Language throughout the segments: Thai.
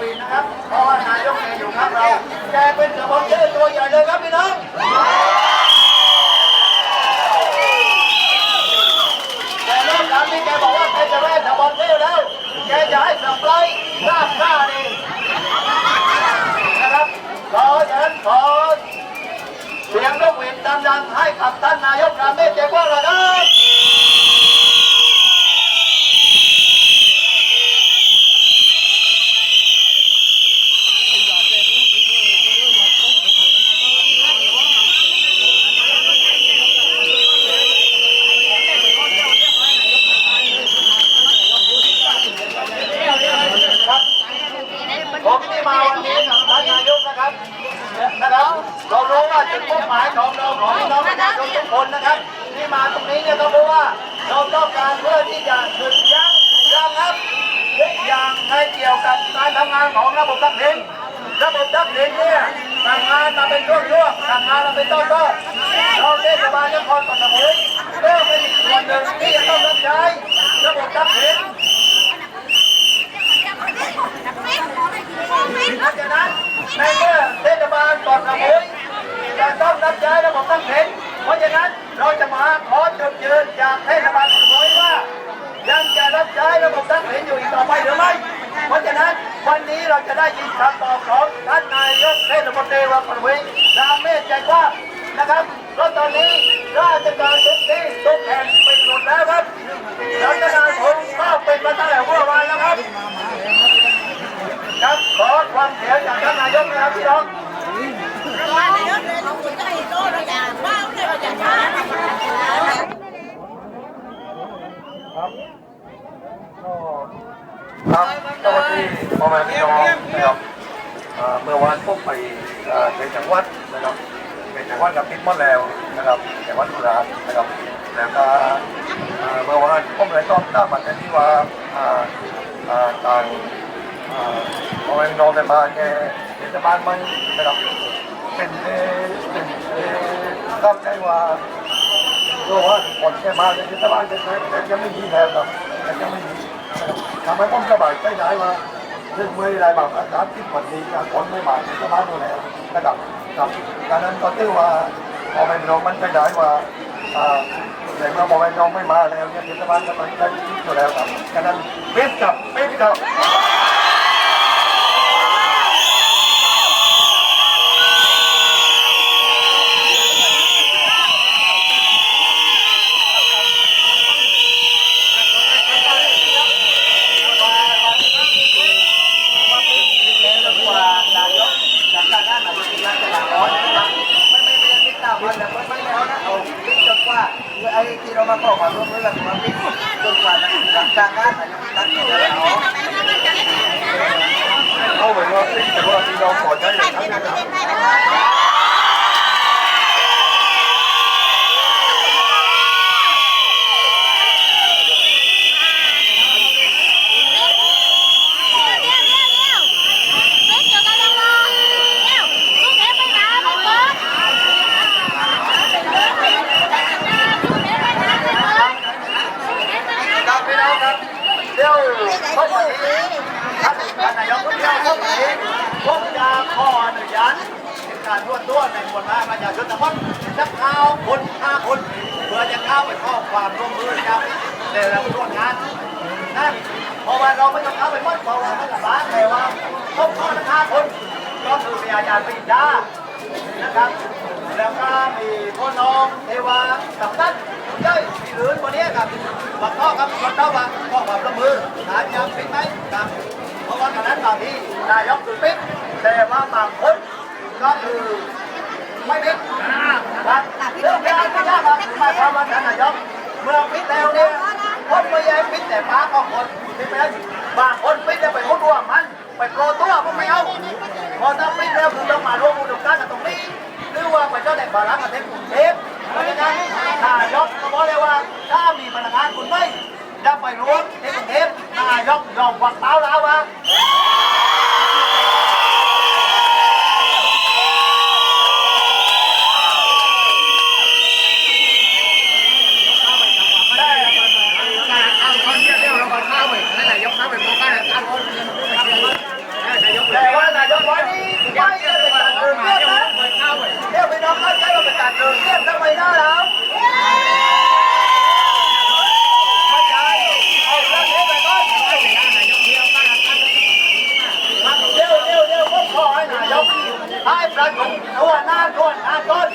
วินนะครับ เพราะว่านายกแกอยู่ข้างเราแกเป็นสมองเชื่อตัวใหญ่เลยครับพี่น้องแกเริ่มการที่แกบอกว่าแกจะไม่สปอนเซอร์แล้ว แกจะให้สับไลลาบหน้านี่นะครับ ขอฉะนั้นขอเสียงนกหวีดดังๆให้กับท่านนายกราเมฆเจ้าว่าระครับครับผมที่มาวันนี้กับท่านนายกนะครับนะครับเรารู้ว่าจุดมุ่งหมายของเราของพี่น้องประชาชนทุก คนนะครับ ที่มาตรงนี้เนี่ยก็เพราะว่าเราต้องการเพื่อที่จะหยุดยั้งระงับทุกอย่างในเกี่ยวกับการทำงานของระบบทักษิณระบบทักษิณเนี่ยทำงานมาเป็นช่วงๆทำงานมาเป็นต้นๆเราเทศบาลนครปฐมก็เป็นอีกส่วนหนึ่งที่จะต้องรับใช้ระบบทักษิณเพราะฉะนั้นในเมื่อเทศบาลก่อสมุยจะต้องรับใช้ระบบตั้งเห็นะฉะนั้นเราจะมาขอจุดยืนจากเทศบาลสมุยว่า ยังจะรับใช้ระบบตั้งเห็นอยู่อีกต่อไปหรือไม่ เพราะฉะนั้นวันนี้เราจะได้ยินคำตอบของท่านนายกเทศมนตรีวังสมุยรามเมฆใจกว้างนะครับเพราะตอนนี้ราชการทุกที่ทุกแห่งไปหมดแล้วครับราชการผมก็เป็นมาตั้งแต่เมื่อวานแล้วครับ ครับขอความเสียจากท่านนายกนะครับพี่น้อง ครับสวัสดีพ่อแม่พี่น้องนะครับเอ่อเมื่อวานพบ ไปเอ่อในจังหวัดนะครับเป็นจังหวัดกับพิษมดแล้วนะครับจังหวัดสุราษฎร์นะครับแล้วก็เมื่อวานผมเลยต้องทราบมาที่ว่าเอ่างเอ่อพ่อแม่พี่น้องในบ้านแกเทศบาลมันนะครับเป็นเป็นเอ่อเข้าใจว่าเพราะว่าคนแค่มาในเทศบาลจะจะไม่มีแล้วครับจะไม่มีทำให้ผมสบายใจได้ว่า ซึ่งเมื่อไรบางอาการที่วันดีการคนไม่มาเทศบาลดูแลนะครับครับดังนั้นก็ถือว่าพอเป็นน้องมันไปได้ว่าอ่าแต่เมื่อพอเป็นน้องไม่มาแล้วเนี่ยเทศบาลกำลังใจดีอยู่แล้วครับดังนั้นเปิดกับเปิดกับ ว่านายกจากการหน้านายกที่รัฐจะลาร้อนนะครับไม่ไม่ไม่ติดตามมันแต่ไม่ไม่ไม่ เอานะเอาพิจนกว่าไอ้ที่เรามาขอความร่วมมือกับมาพิจนกว่าหลังจารหน้านายกที่รัฐจะลาร้อนเอาเหมือนว่าปิดแต่ว่าที่เราขอได้เลยครับ ครับพี่น้องครับเดี๋ยว พบนี้ท่านท่านนายกก็เที่ยวพบนนี้ผมจะขออนุญาตเป็นการรวดตัวในมวลมหาประชาชนทั้งหมดสักข้าวคนห้าคนเพื่อจะเข้าไปข้อความร่วมมือกับแต่ละส่วนงานนั่นเพราะว่าเราไม่ต้องเข้าไปหมดเพราะว่ามันละบ้านแต่ว่าครบข้อทั้งห้าคนก็คือมีอาจารย์ปริญญานะครับ แล้วก็มีพ่อน้องเทวากับท่าน เจ้ยมีหรือคนนี้ครับมาข้อครับมาเข้ามาข้อความร่วมมือหาจะปิดไหมครับเพราะว่าตอนนั้นบางที่นายกคือปิดแต่ว่าบางคนก็คือไม่ปิดครับเรื่องการไม่ยากครับหมายความว่าท่านนายกเมื่อปิดแล้วเนี่ยคนไม่ใช่ปิดแต่ป้าก็คนปิดไปแล้วบางคนปิดจะไปมุดร่วมมันไปโปรตัวก็ไม่เอาพอถ้าปิดแล้วคือต้องมาร่วมอุดมการณ์กันตรงนี้หรือว่าไปเจ้าแดงบารังกับเทพกรุงเทพเพราะฉะนั้นนายกก็ บอกเลยว่าถ้ามีพนักงานคุณไม่จะไปรู้ที่กรุงเทพนายกยอมวักเท้าแล้วว่า ให้ประชุมทั่วหน้าทั่วหน้าต้น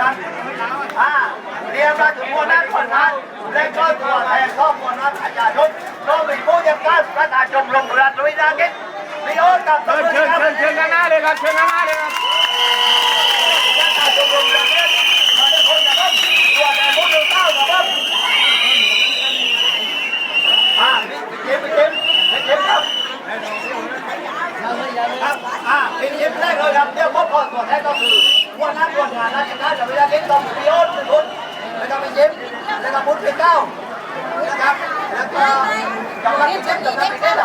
กันอ่าเรียนประถุมทั่วหน้าทั่วหน้าและก็ตัวแทนครอบครัวนักประชาชนองมีผู้จัดการประธานชมรมรัฐวิสาหกิจนิยมกับเชิญเชิญเชิญเชิญหน้าเลยครับเชิญหน้าเลยครับ อ่าพี่เจมแรกเลยครับเดี๋ยวพบก่อนตัวแทนก็คือวันนั้นวันงานราชการจะไม่ได้เก็ตต้องพิโยนเป็นคนแล้วก็พี่เจมแล้วก็พุทธเป็นเก้านะครับแล้วก็กำลังพี่เจมกำลังพี่เจม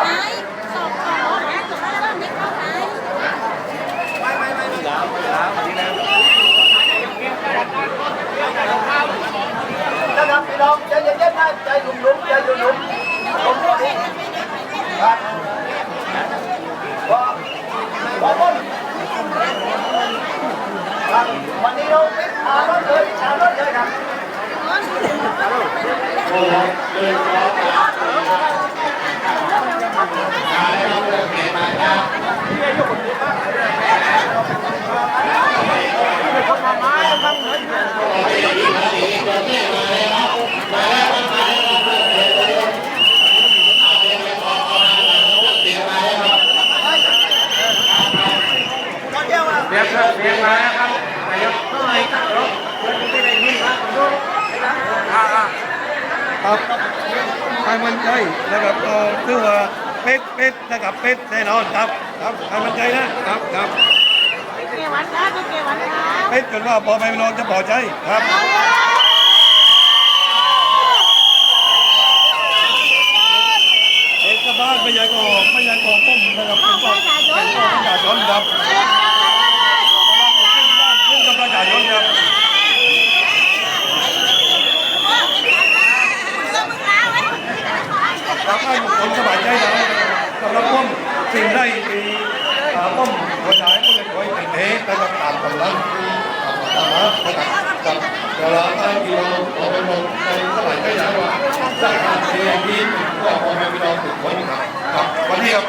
สอบขอหาตัวแล้วไม่เข้าหายไม่ไม่ไม่นะครับพี่น้องใจเย็นๆนะใจหนุ่มๆใจหนุ่มๆผมก็ดีครับ เรียกเรียกมาแล้วครับนายกอ่า ครับให้มันใจนะครับเออคือว่าเป็ดเป็ดนะครับเป็ดแน่นอนครับครับให้มันใจนะครับครับเกวันค่ะตัวเกวันค่ะเป็ดจนว่าพอไปนอนจะพอใจครับเอกบ้านไม่ใหญ่กอกไม่ใหญ่กอกต้มนะครับเป็นกอกเป็นกอกประชาชนครับขึ้นกับประชาชนครับค รับให้คนสบายใจนะสำหรับผมสิ่งได้ที่อ่าผมหัวใจก็เลยคอยเป็นเทนะครับตามกำลังตามมานะครับกับเวลาไอ้พี่น้องขอไปมองในสบายใจนะว่าสร้างเรียนที่ก็ขอให้พี่น้องถึงคนครับครับวันนี้ครับ